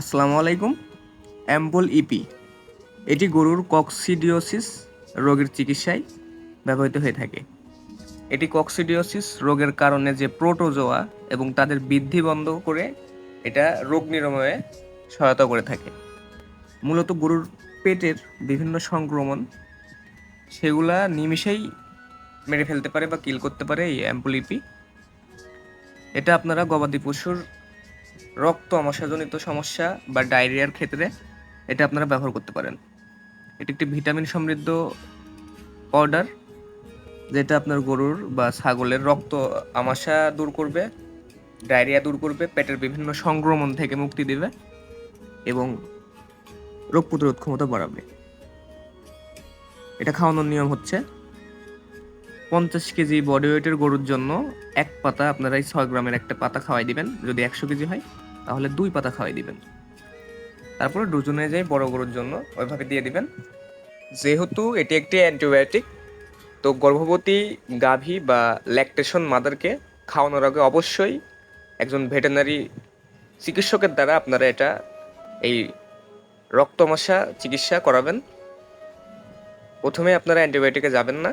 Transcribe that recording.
আসসালামু আলাইকুম ample E P. এটি গরুর কক্সিডিওসিস রোগের চিকিৎসায় ব্যবহৃত হয়ে থাকে। এটি কক্সিডিওসিস রোগের কারণে যে প্রোটোজোয়া এবং তাদের বৃদ্ধি বন্ধ করে এটা রোগ নিরাময়ে সহায়তা করে থাকে। মূলত গরুর পেটের বিভিন্ন সংক্রমণ, সেগুলা নিমিষেই মেরে ফেলতে পারে বা কিল করতে পারে এই অ্যাম্পলিপি এটা আপনারা গবাদি পশুর রক্ত আমাশাজনিত সমস্যা বা ডায়রিয়ার ক্ষেত্রে এটা আপনারা ব্যবহার করতে পারেন। এটি একটি ভিটামিন সমৃদ্ধ পাউডার, যেটা আপনার গরুর বা ছাগলের রক্ত আমাশা দূর করবে, ডায়রিয়া দূর করবে, পেটের বিভিন্ন সংক্রমণ থেকে মুক্তি দেবে এবং রোগ প্রতিরোধ ক্ষমতা বাড়াবে। এটা খাওয়ানোর নিয়ম হচ্ছে পঞ্চাশ কেজি বডি ওয়েটের গরুর জন্য এক পাতা আপনারা এই ছয় গ্রামের একটা পাতা খাওয়াই দিবেন। যদি একশো কেজি হয়, তাহলে দুই পাতা খাওয়াই দিবেন। তারপরে ডোজ অনুযায়ী বড় গরুর জন্য ওইভাবে দিয়ে দিবেন। যেহেতু এটি একটি অ্যান্টিবায়োটিক তো গর্ভবতী গাভী বা ল্যাকটেশন মাদারকে খাওয়ানোর আগে অবশ্যই একজন ভেটেনারি চিকিৎসকের দ্বারা আপনারা এটা এই রক্তমশা চিকিৎসা করাবেন। প্রথমে আপনারা অ্যান্টিবায়োটিকে যাবেন না।